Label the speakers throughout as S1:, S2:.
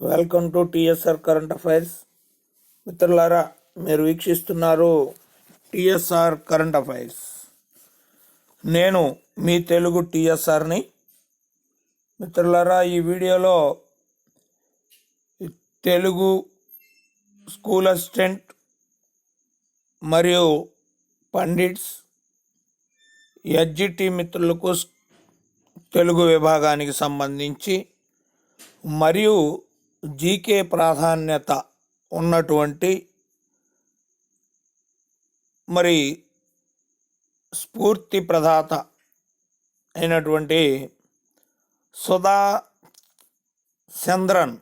S1: Welcome to TSR current affairs. మిత్రులారా మీరు వీక్షిస్తున్నారు TSR current affairs. నేను మీ తెలుగు టిఎస్ఆర్ని. మిత్రులారా ఈ వీడియోలో తెలుగు స్కూల్ అసిస్టెంట్ మరియు పండిట్స్ ఎడ్జిటి మిత్రులకు తెలుగు విభాగానికి సంబంధించి మరియు జీకే ప్రాధాన్యత ఉన్నటువంటి మరి స్ఫూర్తి ప్రదాత అయినటువంటి సుధా చంద్రన్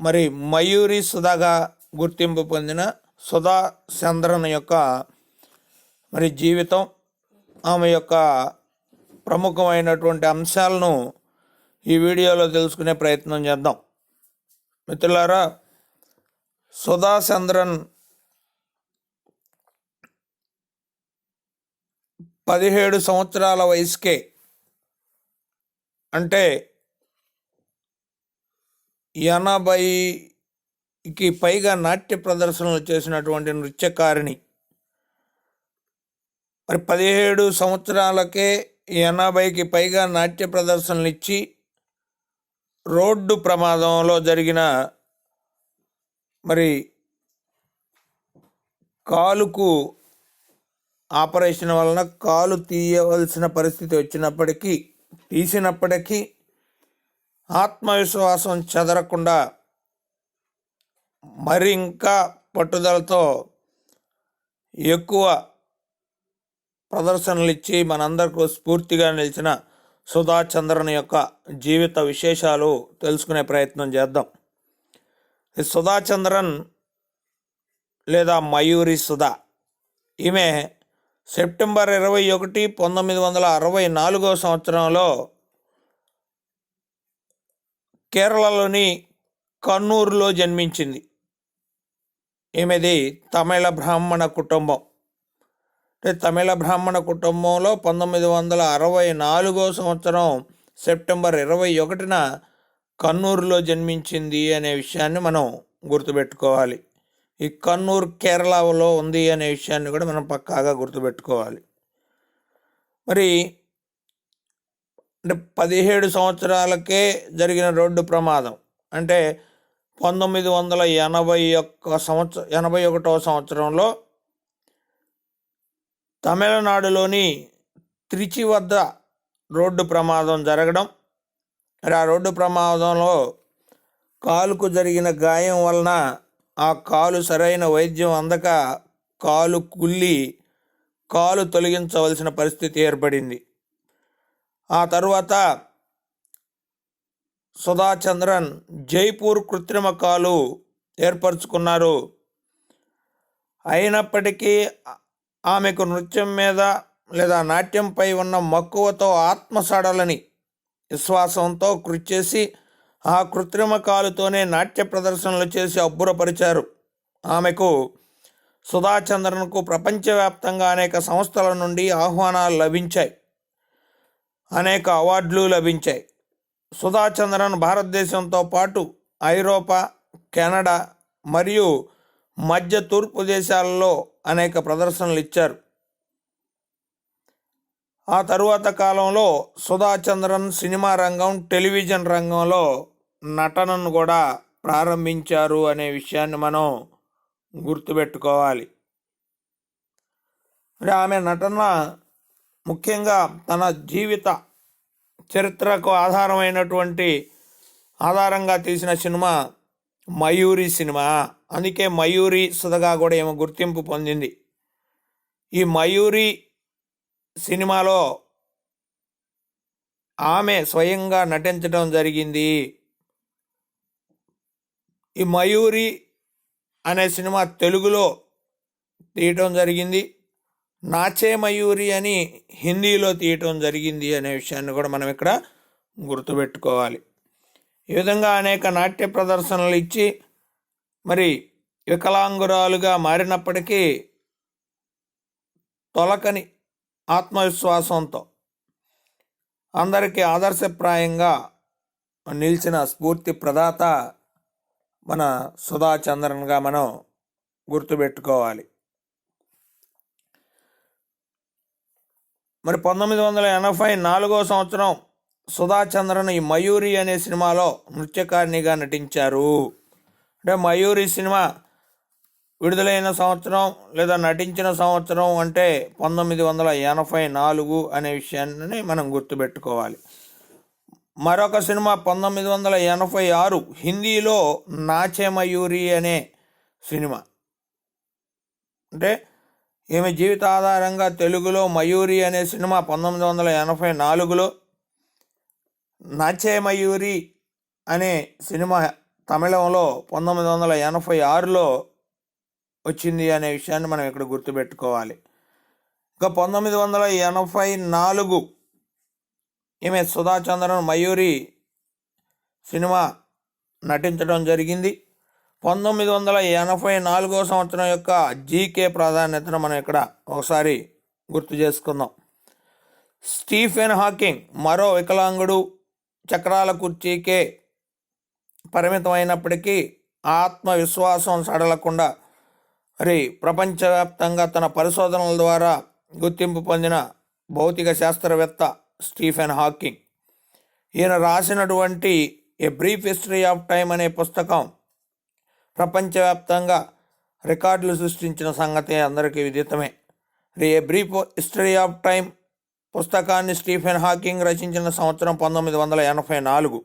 S1: మరి మయూరి సుధాగా గుర్తింపు పొందిన సుధా చంద్రన్ యొక్క మరి జీవితం ఆమె యొక్క ప్రముఖమైనటువంటి అంశాలను ఈ వీడియోలో తెలుసుకునే ప్రయత్నం చేద్దాం. మిత్రులారా సుధా చంద్రన్ పదిహేడు సంవత్సరాల వయసుకే అంటే ఎనభైకి పైగా నాట్య ప్రదర్శనలు చేసినటువంటి నృత్యకారిణి. మరి పదిహేడు సంవత్సరాలకే ఎనభైకి పైగా నాట్య ప్రదర్శనలు ఇచ్చి రోడ్డు ప్రమాదంలో జరిగిన మరి కాలుకు ఆపరేషన్ వలన కాలు తీయవలసిన పరిస్థితి వచ్చినప్పటికీ తీసినప్పటికీ ఆత్మవిశ్వాసం చెదరకుండా మరి ఇంకా పట్టుదలతో ఎక్కువ ప్రదర్శనలు ఇచ్చి మనందరికీ స్ఫూర్తిగా నిలిచిన సుధా చంద్రన్ యొక్క జీవిత విశేషాలు తెలుసుకునే ప్రయత్నం చేద్దాం. సుధాచంద్రన్ సుధా చంద్రన్ లేదా మయూరి సుధా. ఈమె సెప్టెంబర్ ఇరవై ఒకటి పంతొమ్మిది వందల అరవై నాలుగో సంవత్సరంలో కేరళలోని కన్నూరులో జన్మించింది. ఈమెది తమిళ బ్రాహ్మణ కుటుంబం. అంటే తమిళ బ్రాహ్మణ కుటుంబంలో పంతొమ్మిది వందల అరవై నాలుగో సంవత్సరం సెప్టెంబర్ ఇరవై ఒకటిన కన్నూరులో జన్మించింది అనే విషయాన్ని మనం గుర్తుపెట్టుకోవాలి. ఈ కన్నూరు కేరళలో ఉంది అనే విషయాన్ని కూడా మనం పక్కాగా గుర్తుపెట్టుకోవాలి. మరి అంటే పదిహేడు సంవత్సరాలకే జరిగిన రోడ్డు ప్రమాదం. అంటే పంతొమ్మిది వందల ఎనభై ఒక్క సంవత్సరం ఎనభై ఒకటవ సంవత్సరంలో తమిళనాడులోని త్రిచి వద్ద రోడ్డు ప్రమాదం జరగడం. మరి ఆ రోడ్డు ప్రమాదంలో కాలుకు జరిగిన గాయం వలన ఆ కాలు సరైన వైద్యం అందక కాలు కుల్లి కాలు తొలగించవలసిన పరిస్థితి ఏర్పడింది. ఆ తరువాత సుధాచంద్రన్ జైపూర్ కృత్రిమ కాలు ఏర్పరచుకున్నారు. అయినప్పటికీ ఆమెకు నృత్యం మీద లేదా నాట్యంపై ఉన్న మక్కువతో ఆత్మసడలని విశ్వాసంతో కృషి చేసి ఆ కృత్రిమ కాలుతోనే నాట్య ప్రదర్శనలు చేసి అబ్బురపరిచారు. ఆమెకు సుధాచంద్రన్కు ప్రపంచవ్యాప్తంగా అనేక సంస్థల నుండి ఆహ్వానాలు లభించాయి. అనేక అవార్డులు లభించాయి. సుధాచంద్రన్ భారతదేశంతో పాటు ఐరోపా కెనడా మరియు మధ్య తూర్పు దేశాలలో అనేక ప్రదర్శనలు ఇచ్చారు. ఆ తరువాత కాలంలో సుధాచంద్రన్ సినిమా రంగం టెలివిజన్ రంగంలో నటనను కూడా ప్రారంభించారు అనే విషయాన్ని మనం గుర్తుపెట్టుకోవాలి. అంటే ఆమె నటన ముఖ్యంగా తన జీవిత చరిత్రకు ఆధారమైనటువంటి ఆధారంగా తీసిన సినిమా మయూరి సినిమా. అందుకే మయూరి సుధగా కూడా ఏమో గుర్తింపు పొందింది. ఈ మయూరి సినిమాలో ఆమె స్వయంగా నటించడం జరిగింది. ఈ మయూరి అనే సినిమా తెలుగులో తీయటం జరిగింది. నాచే మయూరి అని హిందీలో తీయటం జరిగింది అనే విషయాన్ని కూడా మనం ఇక్కడ గుర్తుపెట్టుకోవాలి. ఈ విధంగా అనేక నాట్య ప్రదర్శనలు ఇచ్చి మరి వికలాంగురాలుగా మారినప్పటికీ తొలకని ఆత్మవిశ్వాసంతో అందరికీ ఆదర్శప్రాయంగా నిలిచిన స్ఫూర్తి ప్రదాత మన సుధా చంద్రన్గా మనం గుర్తుపెట్టుకోవాలి. మరి పంతొమ్మిది వందల ఎనభై నాలుగో సంవత్సరం సుధా చంద్రన్ ఈ మయూరి అనే సినిమాలో నృత్యకారిణిగా నటించారు. అంటే మయూరి సినిమా విడుదలైన సంవత్సరం లేదా నటించిన సంవత్సరం అంటే పంతొమ్మిది వందల ఎనభై నాలుగు అనే విషయాన్ని మనం గుర్తుపెట్టుకోవాలి. మరొక సినిమా పంతొమ్మిది వందల ఎనభై ఆరు హిందీలో నాచే మయూరి అనే సినిమా. అంటే ఈమె జీవిత ఆధారంగా తెలుగులో మయూరి అనే సినిమా పంతొమ్మిది వందల ఎనభై నాలుగులో నాచే మయూరి అనే సినిమా తమిళంలో పంతొమ్మిది వందల ఎనభై ఆరులో వచ్చింది అనే విషయాన్ని మనం ఇక్కడ గుర్తుపెట్టుకోవాలి. ఇంకా పంతొమ్మిది వందల ఎనభై నాలుగు ఈమె సుధాచంద్రన్ మయూరి సినిమా నటించడం జరిగింది. పంతొమ్మిది వందల ఎనభై నాలుగో సంవత్సరం యొక్క జీకే ప్రాధాన్యతను మనం ఇక్కడ ఒకసారి గుర్తు చేసుకుందాం. స్టీఫెన్ హాకింగ్ మరో వికలాంగుడు చక్రాల కుర్చీకే పరిమితమైనప్పటికీ ఆత్మవిశ్వాసం సడలకుండా మరి ప్రపంచవ్యాప్తంగా తన పరిశోధనల ద్వారా గుర్తింపు పొందిన భౌతిక శాస్త్రవేత్త స్టీఫెన్ హాకింగ్. ఈయన రాసినటువంటి a brief history of time అనే పుస్తకం ప్రపంచవ్యాప్తంగా రికార్డులు సృష్టించిన సంగతి అందరికీ విదితమే. రే a brief history of time పుస్తకాన్ని స్టీఫెన్ హాకింగ్ రచించిన సంవత్సరం పంతొమ్మిది వందల ఎనభై నాలుగు.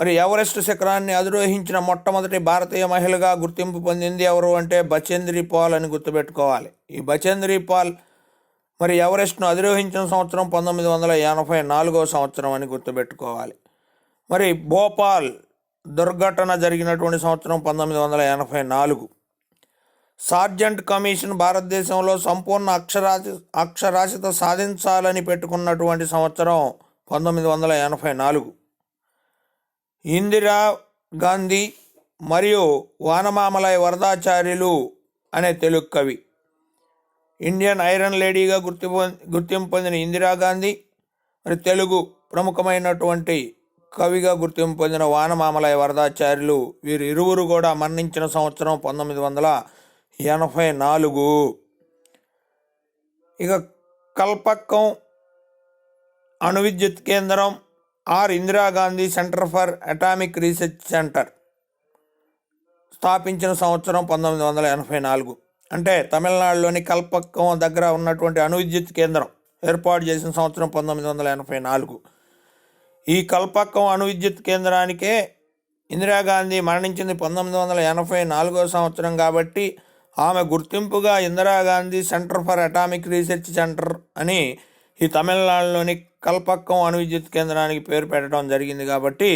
S1: మరి ఎవరెస్ట్ శిఖరాన్ని అధిరోహించిన మొట్టమొదటి భారతీయ మహిళగా గుర్తింపు పొందింది ఎవరు అంటే బచేంద్రి పాల్ అని గుర్తుపెట్టుకోవాలి. ఈ బచేంద్రి పాల్ మరి ఎవరెస్ట్ను అధిరోహించిన సంవత్సరం పంతొమ్మిది వందల ఎనభై నాలుగో సంవత్సరం అని గుర్తుపెట్టుకోవాలి. మరి భోపాల్ దుర్ఘటన జరిగినటువంటి సంవత్సరం పంతొమ్మిది వందల ఎనభై నాలుగు. సార్జెంట్ కమిషన్ భారతదేశంలో సంపూర్ణ అక్షరాస్య అక్షరాస్యత సాధించాలని పెట్టుకున్నటువంటి సంవత్సరం పంతొమ్మిది వందల ఎనభై నాలుగు. ఇందిరా గాంధీ మరియు వానమామలై వరదాచార్యులు అనే తెలుగు కవి. ఇండియన్ ఐరన్ లేడీగా గుర్తింపు గుర్తింపు పొందిన ఇందిరాగాంధీ మరి తెలుగు ప్రముఖమైనటువంటి కవిగా గుర్తింపు పొందిన వానమామలయ వరదాచార్యులు వీరు ఇరువురు కూడా మరణించిన సంవత్సరం పంతొమ్మిది వందల ఎనభై నాలుగు. ఇక కల్పక్కం అణు విద్యుత్ కేంద్రం or Indira Gandhi centre for atomic research centre స్థాపించిన సంవత్సరం పంతొమ్మిది వందల ఎనభై నాలుగు. అంటే తమిళనాడులోని కల్పక్కం దగ్గర ఉన్నటువంటి అణు విద్యుత్ కేంద్రం ఏర్పాటు చేసిన సంవత్సరం పంతొమ్మిది వందల ఎనభై నాలుగు. ఈ కల్పక్కం అణు విద్యుత్ కేంద్రానికే ఇందిరాగాంధీ మరణించింది పంతొమ్మిది వందల ఎనభై నాలుగో సంవత్సరం కాబట్టి ఆమె గుర్తింపుగా Indira Gandhi centre for atomic research centre అని ఈ తమిళనాడులోని కల్పక్కం అణు విద్యుత్ కేంద్రానికి పేరు పెట్టడం జరిగింది కాబట్టి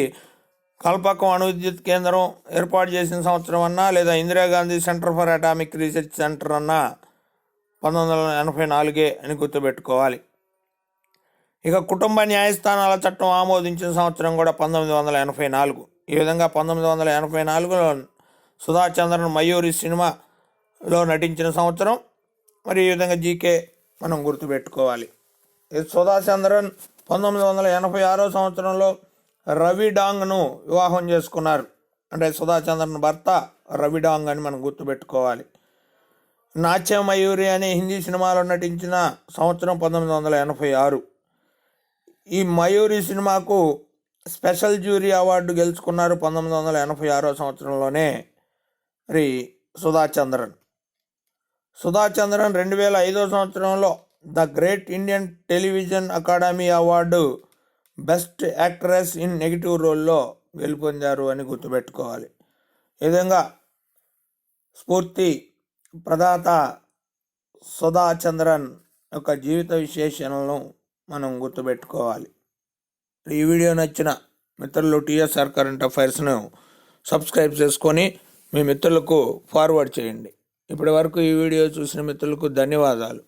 S1: కల్పక్కం అణు విద్యుత్ కేంద్రం ఏర్పాటు చేసిన సంవత్సరం అన్నా లేదా Indira Gandhi centre for atomic research centre అన్నా పంతొమ్మిది వందల ఎనభై నాలుగే అని గుర్తుపెట్టుకోవాలి. ఇక కుటుంబ న్యాయస్థానాల చట్టం ఆమోదించిన సంవత్సరం కూడా పంతొమ్మిది వందల ఎనభై నాలుగు. ఈ విధంగా పంతొమ్మిది వందల ఎనభై నాలుగులో సుధాచంద్రన్ మయూరి సినిమాలో నటించిన సంవత్సరం. మరి ఈ విధంగా జీకే మనం గుర్తుపెట్టుకోవాలి. ఇది సుధాచంద్రన్ పంతొమ్మిది వందల ఎనభై ఆరో సంవత్సరంలో రవి డాంగ్ను వివాహం చేసుకున్నారు. అంటే సుధాచంద్రన్ భర్త రవి డాంగ్ అని మనం గుర్తుపెట్టుకోవాలి. నాట్య మయూరి అనే హిందీ సినిమాలో నటించిన సంవత్సరం పంతొమ్మిది వందల ఎనభై ఆరు. ఈ మయూరి సినిమాకు స్పెషల్ జ్యూరీ అవార్డు గెలుచుకున్నారు పంతొమ్మిది వందల ఎనభై ఆరో సంవత్సరంలోనే మరి సుధాచంద్రన్ సుధాచంద్రన్ రెండు వేల ఐదో సంవత్సరంలో the great Indian television academy award best actress in negative రోల్లో గెలుపొందారు అని గుర్తుపెట్టుకోవాలి. ఈ విధంగా స్ఫూర్తి ప్రదాత సుధా చంద్రన్ యొక్క జీవిత విశేషణలను మనం గుర్తుపెట్టుకోవాలి. ఈ వీడియో నచ్చిన మిత్రులు టీఎస్ఆర్ కరెంట్ అఫైర్స్ను సబ్స్క్రైబ్ చేసుకొని మీ మిత్రులకు ఫార్వర్డ్ చేయండి. ఇప్పటి వరకు ఈ వీడియో చూసిన మిత్రులకు ధన్యవాదాలు.